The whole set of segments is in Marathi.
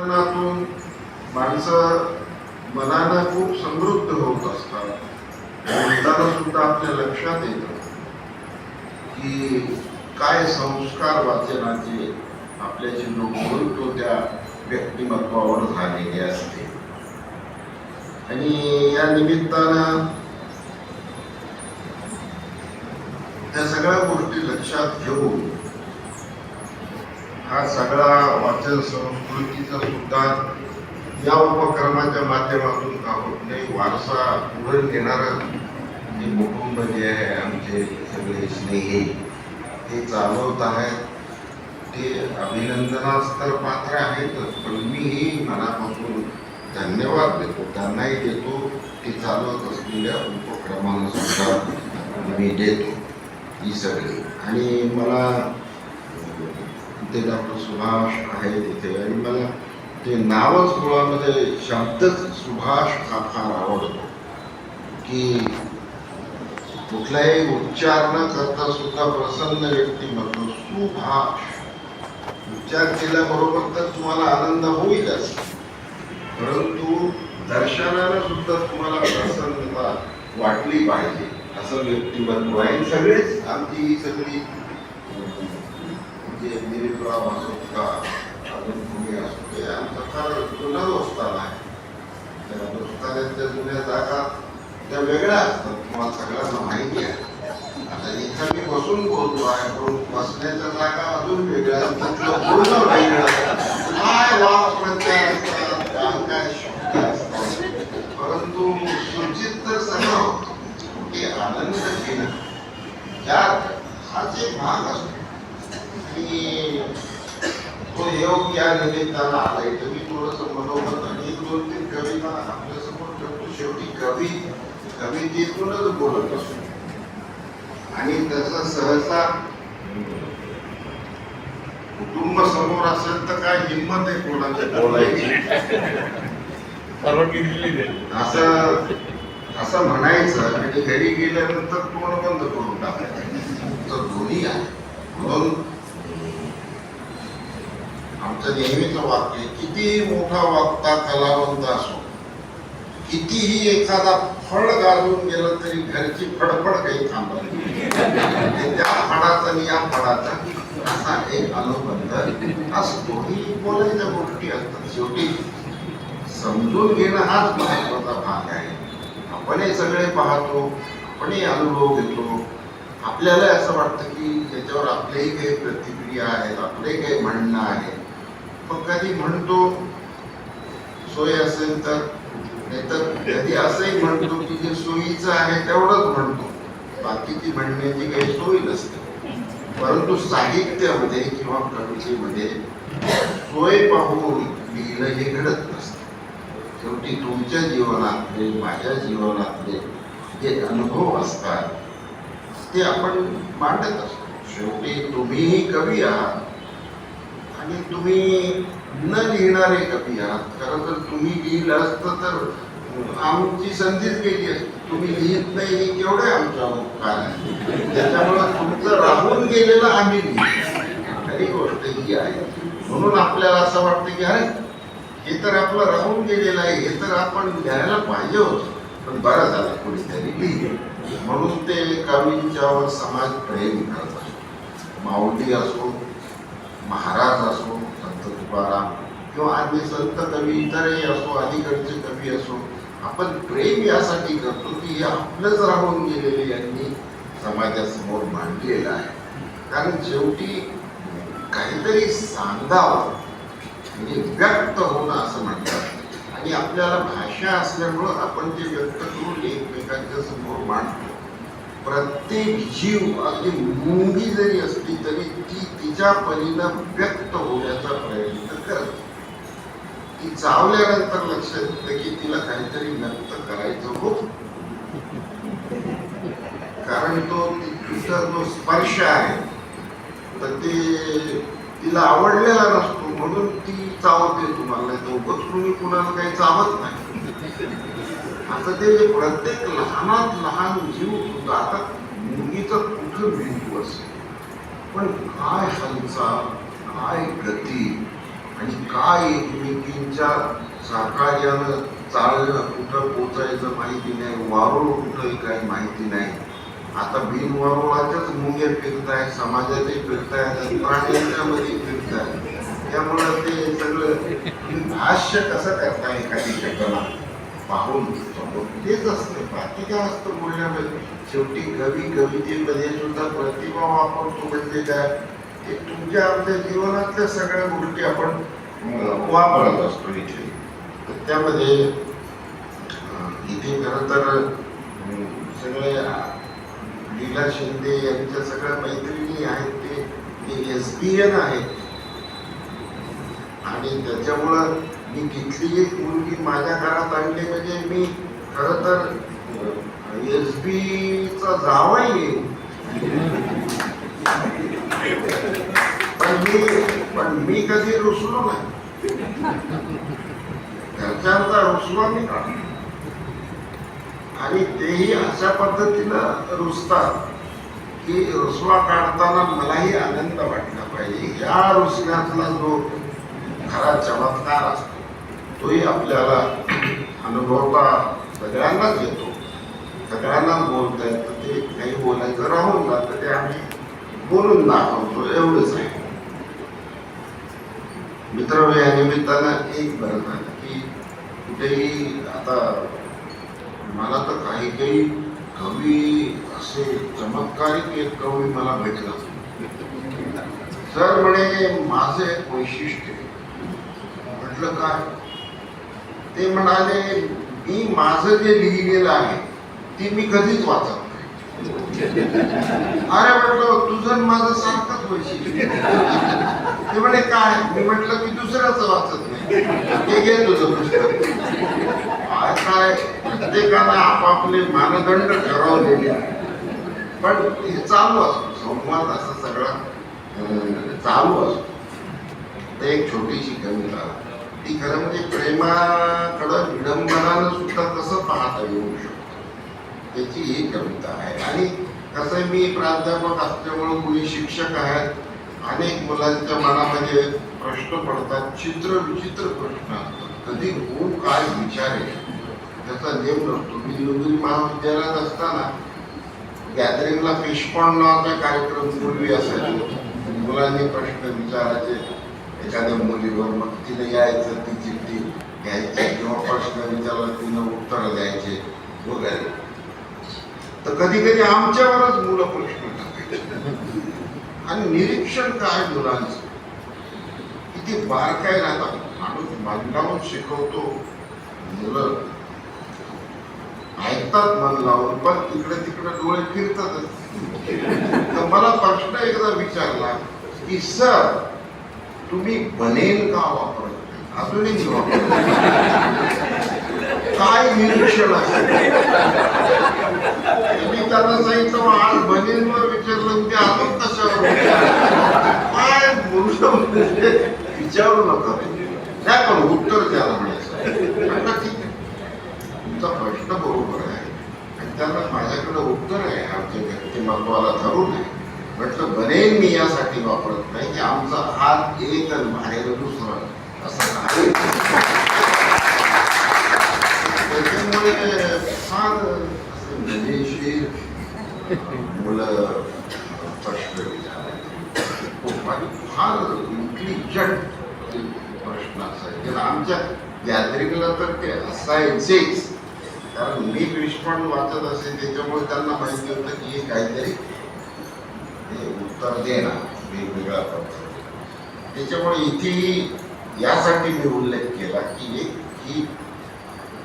जीवनातून माणसं मनानं खूप समृद्ध होत असतात. बोलताना सुद्धा आपल्या लक्षात येतं की काय संस्कार वाचनाचे आपल्या जे लोक बोलतो त्या व्यक्तिमत्वावर झालेले असते. आणि या निमित्तानं त्या सगळ्या गोष्टी लक्षात घेऊन हा सगळा वाचन संस्कृतीचा सुद्धा या उपक्रमाच्या माध्यमातून का होत नाही वारसा पुढे नेणारं जे कुटुंब जे आहे आमचे सगळे स्नेही ते चालवत आहेत. ते अभिनंदनास तर पात्र आहेतच पण मीही मनापासून धन्यवाद देतो. त्यांनाही देतो ते चालवत असलेल्या उपक्रमांना सुद्धा मी देतो. ही सगळी. आणि मला ते डॉक्टर सुभाष आहे तिथे आणि मला ते नावच मुळामध्ये शब्दच सुभाष हा फार आवडतो. की कुठलाही उच्चार न करता सुद्धा प्रसन्न व्यक्तिमत्व सुभाष. उच्चार केल्याबरोबर तर तुम्हाला आनंद होईलच. परंतु दर्शनानं सुद्धा तुम्हाला प्रसन्नता वाटली पाहिजे. असं व्यक्तिमत्व आहे. आणि सगळेच आमची ही सगळी म्हणजे निरीपराव असो का अजून कोणी असो ते आमचा फार जुना दोस्ताना आहे त्या दोस्तान्यांच्या जुन्या जागा त्या वेगळ्या असतात तुम्हाला सगळ्यांना माहिती आहे आता इथं मी बसून बोलतो आहे पण बसण्याच्या जागा अजून वेगळ्या असतात बोलणं वेगळं काय असतात काय काय शब्द असतात परंतु सूचित तर सगळं की आनंद घेणं त्यात हाच एक भाग असतो आणि तो योग या निमित्तानं आला इथं मी थोडंसं मनोगत आणि दोन तीन कविता आपल्यासमोर ठेवतो. शेवटी कवी कवितेतूनच बोलत असतो आणि सहसा कुटुंब समोर असेल तर काय हिंमत आहे कोणाची बोलायची. असं असं म्हणायचं आणि घरी गेल्यानंतर तोंड बंद करून टाकायचं. तर दोन्ही आहे. म्हणून आमचं नेहमीचं वाक्य कितीही किती मोठा वक्ता कलावंत असो कितीही एखादा फळ गाजून गेलं तरी घरची फडफड काही थांबत त्या फळाचा आणि या फळाचा असा एक अनुबंध असतो. ही बोलायच्या गोष्टी असतात. शेवटी समजून घेणं हाच महत्त्वाचा भाग आहे. आपण हे सगळे पाहतो आपणही अनुभव घेतो. आपल्याला असं वाटतं की त्याच्यावर आपल्याही काही प्रतिक्रिया आहेत आपले काही म्हणणं आहे मग कधी म्हणतो सोय असेल तर. नाहीतर कधी असंही म्हणतो की जे सोयीचं आहे तेवढंच म्हणतो. बाकीची म्हणण्याची काही सोय नसते. परंतु साहित्यामध्ये किंवा कवितेमध्ये सोय पाहून लिहिणं हे घडत नसतं. शेवटी तुमच्या जीवनातले माझ्या जीवनातले जे अनुभव असतात ते आपण मांडत असतो. शेवटी तुम्हीही कवी आहात. आणि तुम्ही न लिहिणारे कवी आहात. खरं तर तुम्ही लिहिलं असतं तर आमची संधीच गेली असते. तुम्ही लिहित नाही हे केवढे आमच्या उपकार आहे. त्याच्यामुळं तुमचं राहून गेलेलं आम्ही लिहितो. खरी गोष्ट ही आहे. म्हणून आपल्याला असं वाटतं की अरे हे तर आपलं राहून गेलेलं आहे. हे तर आपण लिहायला पाहिजे होतं. पण बरं झालं कोणीतरी लिहिलं. म्हणून ते कवींच्यावर समाज प्रेम करत असतो माऊली असो महाराज असो संत तुकाराम किंवा आधी संत कवी इतरही असो अलीकडचे कवी असो आपण प्रेम यासाठी करतो की हे आपलंच राहून गेलेले यांनी समाजासमोर मांडलेलं आहे. कारण शेवटी काहीतरी सांगावं म्हणजे व्यक्त होणं असं म्हणतात. आणि आपल्याला भाषा असल्यामुळं आपण ते व्यक्त करून एकमेकांच्या समोर मांडतो. प्रत्येक जीव अगदी मुंगी जरी असली तरी ती तिच्या परीनं व्यक्त होण्याचा प्रयत्न करते. ती चावल्यानंतर लक्षात येतं की तिला काहीतरी व्यक्त करायचं होत. कारण तो तिचा जो स्पर्श आहे तर ते तिला आवडलेला नसतो म्हणून ती चावते तुम्हाला. नाही तुम्ही कुणाला काही चावत नाही. आता ते प्रत्येक लहानात लहान जीव सुद्धा आता मुलीचा कुठं मेंदू असेल? पण काय हालचाल काय गती आणि काय एकमेकींच्या सहकार्यानं चालणं कुठं पोचायचं माहिती नाही वारुळ कुठंही काही माहिती नाही. आता बिनवारुळाच्याच मुंगे फिरताय समाजातही फिरताय आणि प्राण्यांच्या मध्ये फिरताय. त्यामुळं ते सगळं भाष्य कसं करताय एखादी घटना? पाहून तेच असतं. बाकी काय असतं बोलण्यामध्ये. शेवटी कवी कवितेमध्ये सुद्धा प्रतिभा वापरतो म्हणजे काय? ते तुमच्या आपल्या जीवनातल्या सगळ्या गोष्टी आपण वापरत असतो इथे. त्यामध्ये इथे खरं तर सगळे लीला शिंदे यांच्या सगळ्या मैत्रिणी आहेत ते. एस बी एन आहेत. आणि त्याच्यामुळं मी घेतली एक मुलगी माझ्या घरात आणली म्हणजे मी खरं तर एस बीचा जावाई आहे. पण मी पण मी कधी रुसलो नाही. घरच्यांचा रुसलो मी काढला आणि तेही अशा पद्धतीनं रुसतात की रुसवा काढताना मलाही आनंद वाटला पाहिजे. या रुसण्यातला जो खरा चमत्कार असतो तोही आपल्याला अनुभवता सगळ्यांनाच येतो. सगळ्यांनाच बोलता येतं. ते काही बोलायचं राहून जातं ते आम्ही बोलून दाखवतो एवढंच आहे. मित्र या निमित्तानं एक बरं झालं की कुठेही आता मला तर काही काही कवी असे चमत्कारिक एक कवी मला भेटला. सर म्हणे माझं एक वैशिष्ट्य म्हटलं काय? ते म्हणाले मी माझं जे लिहिलेलं आहे ते मी कधीच वाचत नाही. अरे म्हटलं तुझं माझं सारखंच वैशिष्ट्य. ते म्हणे काय? मी म्हटलं मी दुसऱ्याच वाचत नाही. ते घे तुझं पुस्तक. काय काय? प्रत्येकानं आपापले मानदंड ठरवलेले आहे पण हे चालू असतो संवाद असा सगळा चालू असतो. एक छोटीशी कविता ती खरं म्हणजे प्रेमाकडं विडंबनानं सुद्धा कसं पाहता येऊ शकतो? त्याची ही कविता आहे. आणि कसं आहे, मी प्राध्यापक असल्यामुळं मुली शिक्षक आहेत. अनेक मुलांच्या मनामध्ये प्रश्न पडतात चित्र विचित्र प्रश्न असतात. कधी कोण काय आहे त्याचा नेम नसतो. मी इंदुरी महाविद्यालयात असताना गॅदरिंगला फिशपॉन नावाचा कार्यक्रम पूर्वी असायचा. मुलांनी प्रश्न विचारायचे. एखाद्या मुलीवर मग तिने यायचं ती चिठ्ठी घ्यायची किंवा प्रश्न विचारला तिनं उत्तर द्यायचे वगैरे. तर कधी कधी आमच्यावरच मुलं प्रश्न टाकायचे. आणि निरीक्षण काय मुलांचं? किती बारकाय राहतात माणूस मन लावून शिकवतो मुलं ऐकतात मन लावून पण तिकडे तिकडे डोळे फिरतातच. तर मला प्रश्न एकदा विचारला की सर तुम्ही बनेल का वापरत अजूनही काय निरीक्षण आहे? मी त्यांना सांगितलं आज बनेलवर विचारलं ते अजून कशावर काय मुलं विचारू नका. नाही पण उत्तर द्यायला म्हणायचं ठीक आहे. तुमचा प्रश्न बरोबर आहे. आणि त्याला माझ्याकडे उत्तर आहे. आमच्या व्यक्तिमत्वाला धरून आहे. म्हटलं बरे मी यासाठी वापरत नाही. की आमचा हात एक आणि बाहेर दुसरं. असं आहे. त्याच्यामुळे फार मजेशीर मुलं प्रश्न विचारायचे खूप आणि फार इंटेलिजंट प्रश्न असायचे आमच्या गॅदरिंगला तर ते असायचेच. कारण मी रिस्पॉन्ड वाचत असेल त्याच्यामुळे त्यांना माहिती होतं की हे काहीतरी हे देणार वेगवेगळ्या त्याच्यामुळे इथेही यासाठी मी उल्लेख केला की एक ही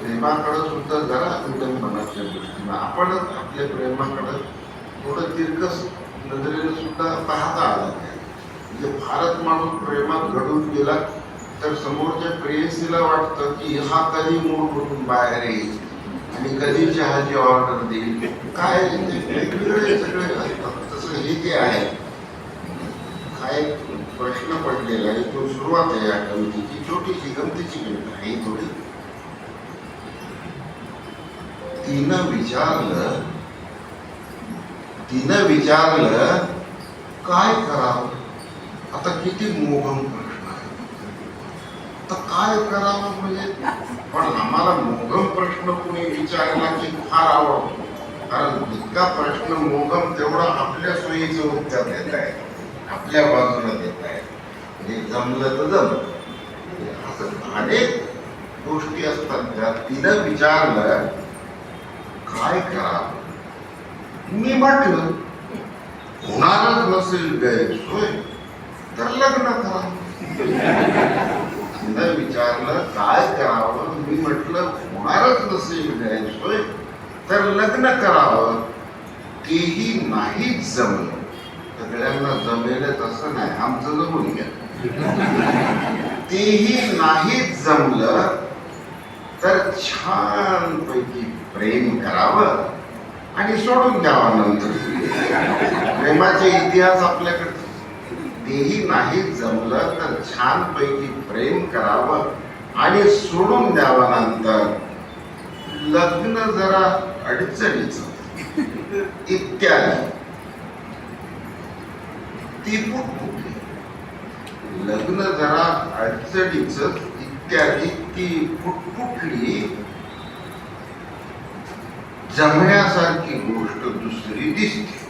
प्रेमाकडं सुद्धा जरा विडंबनाच्या दृष्टीनं. आपणच आपल्या प्रेमाकडं थोडं तिरकस नजरेनं सुद्धा पाहता आलं नाही. म्हणजे फारच माणूस प्रेमात घडून गेला तर समोरच्या प्रेयसीला वाटतं की हा कधी मूळ म्हणून बाहेर येईल आणि कधी चहाची ऑर्डर देईल? काय? ते वेगवेगळे सगळे असतात. तसं हे जे आहे एक प्रश्न पडलेला आहे. तो सुरुवात आहे या कवितेची छोटीशी गमतीची गणित आहे थोडी. तिनं विचारलं तिनं विचारलं काय करावं? आता किती मोहम प्रश्न आहे तर काय करावं म्हणजे? पण आम्हाला मोघम प्रश्न कोणी विचारला की फार आवडतो. कारण इतका प्रश्न मोघम तेवढा आपल्या सोयीचं उत्तर देत आहे. आपल्या बाजूला देत आहेत म्हणजे जमलं तर जमलं. म्हणजे असं अनेक गोष्टी असतात त्या तिनं विचारलं काय करावं मी म्हटलं होणारच नसेल गैरसोय तर लग्न करा. तिनं विचारलं काय करावं? मी म्हटलं होणारच नसेल गैरसोय तर लग्न करावं. तेही नाही जमलं. सगळ्यांना जमेलच असं नाही. आमचं जमून घ्या. तेही नाही जमलं तर छान पैकी प्रेम करावं आणि सोडून द्यावा नंतर. प्रेमाचे इतिहास आपल्याकडे. तेही नाही जमलं तर छान पैकी प्रेम करावं आणि सोडून द्यावा नंतर. लग्न जरा अडचणीच. इत्यादी. ती कुठली लग्न जरा अडचणीच इत्यादी ती कुठली जमण्यासारखी गोष्ट दुसरी दिसते.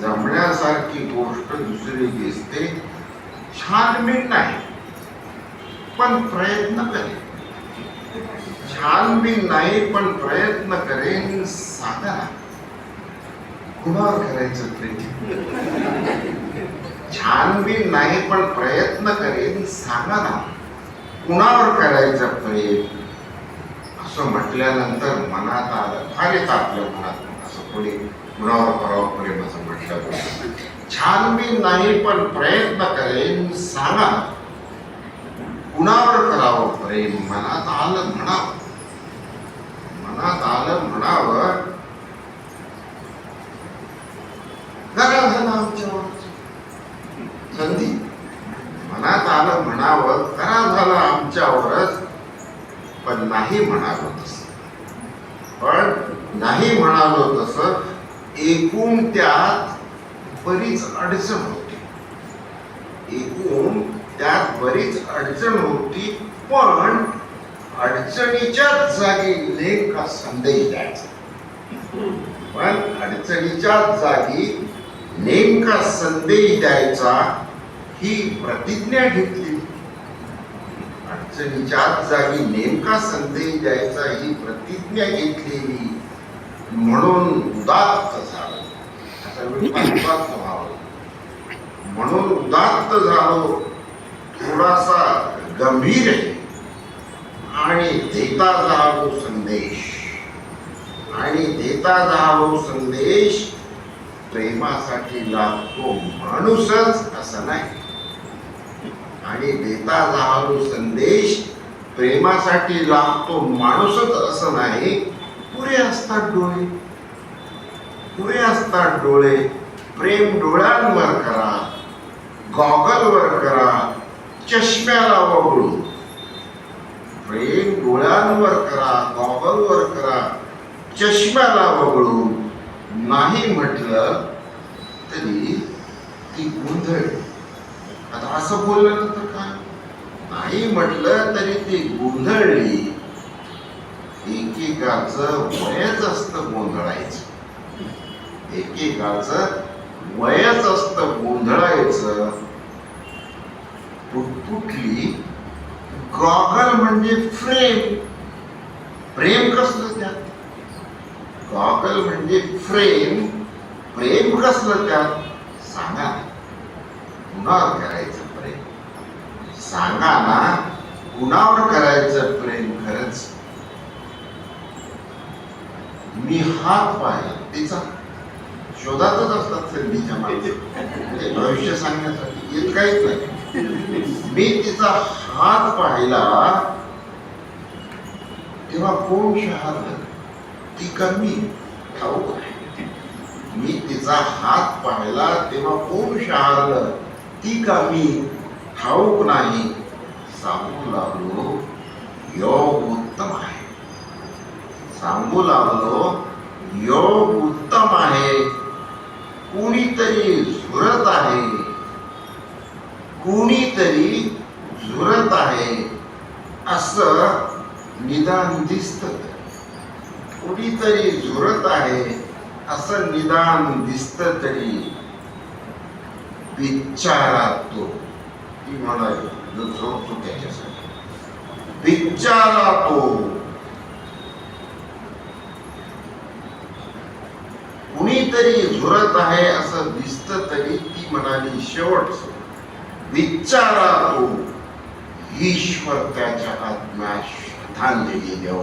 जमण्यासारखी गोष्ट दुसरी दिसते छानबीन नाही पण प्रयत्न करेन. छान मी नाही पण प्रयत्न करेन सांगा ना कुणावर करायचं प्रेम. छानबीन नाही पण प्रयत्न करेन सांगा ना. कुणावर करायचं प्रेम? असं म्हटल्यानंतर मनात आलं फार येतं आपल्या मनात. असं कोणी कुणावर करावं प्रेम असं म्हटलं छानबीन नाही पण प्रयत्न करेन सांगा कुणावर करावं प्रेम? मनात आलं म्हणावं. मनात आलं म्हणावं करा झालं संधी. मनात आलं म्हणावं खरा झालं आमच्यावरच पण नाही म्हणालो तस. पण नाही म्हणालो तस एकूण त्यात बरीच अडचण होती. एकूण त्यात बरीच अडचण होती पण अडचणीच्याच जागी नेमका संदेश द्यायचा. पण अडचणीच्याच जागी नेमका संदेश द्यायचा ही प्रतिज्ञा घेतली. अडचणीच्या जागी नेमका संदेश द्यायचा ही प्रतिज्ञा घेतलेली. म्हणून उदात्त झालो. उदात्त व्हावं. म्हणून उदात्त झालो. थोडासा गंभीर आहे. आणि देता जावो संदेश. आणि देता जावो संदेश प्रेमासाठी लागतो माणूसच असं नाही. आणि देता जावो संदेश प्रेमासाठी लागतो माणूसच असं नाही. पुरे असतात डोळे. पुरे असतात डोळे. प्रेम डोळ्यांवर करा. गॉगलवर करा. चष्म्याला वगळू प्रेम डोळ्यांवर करा गॉगलवर करा. चष्म्याला वगळू नाही म्हटलं तरी ती गोंधळ. आता असं बोलल्यानंतर काय? नाही म्हटलं तरी ती गोंधळली. एकेकाचं वयच असतं गोंधळायचं. एकेकाचं वयच असतं गोंधळायचं. तुटली गॉगल म्हणजे फ्रेम. प्रेम कसलं त्यात? गॉगल म्हणजे फ्रेम प्रेम कसलं त्यात? सांगा. कुणावर करायचं प्रेम सांगा ना. कुणावर करायचं प्रेम खरंच? मी हात पाहिला. तिचा शोधातच असतात संधीच्या मागे म्हणजे भविष्य सांगण्यासाठी. येत काहीच नाही. मी तिचा हात पाहिला. तेव्हा कोण शहारलं ती कमी ठाऊक मी तिचा हात पाहिला तेव्हा कोण शहारलं ती कमी ठाऊक नाही. सांगू लागलो योग उत्तम आहे. सांगू लागलो योग उत्तम आहे. कुणीतरी झुरत आहे. कुणीतरी झुरत आहे. असं निदान दिसत. कुणीतरी झुरत आहे असं निदान दिसत तरी बिचारा तो ती म्हणाली जो झोपतो त्याच्यासाठी. बिचारा तो कुणीतरी झुरत आहे असं दिसत तरी ती म्हणाली शेवट बिचारा तो ईश्वर त्याच्या आत्म्याशी श्रद्धांजली देव.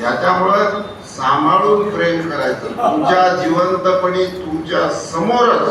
त्याच्यामुळं सांभाळून प्रेम करायचं. तुमच्या जिवंतपणी तुमच्या समोरच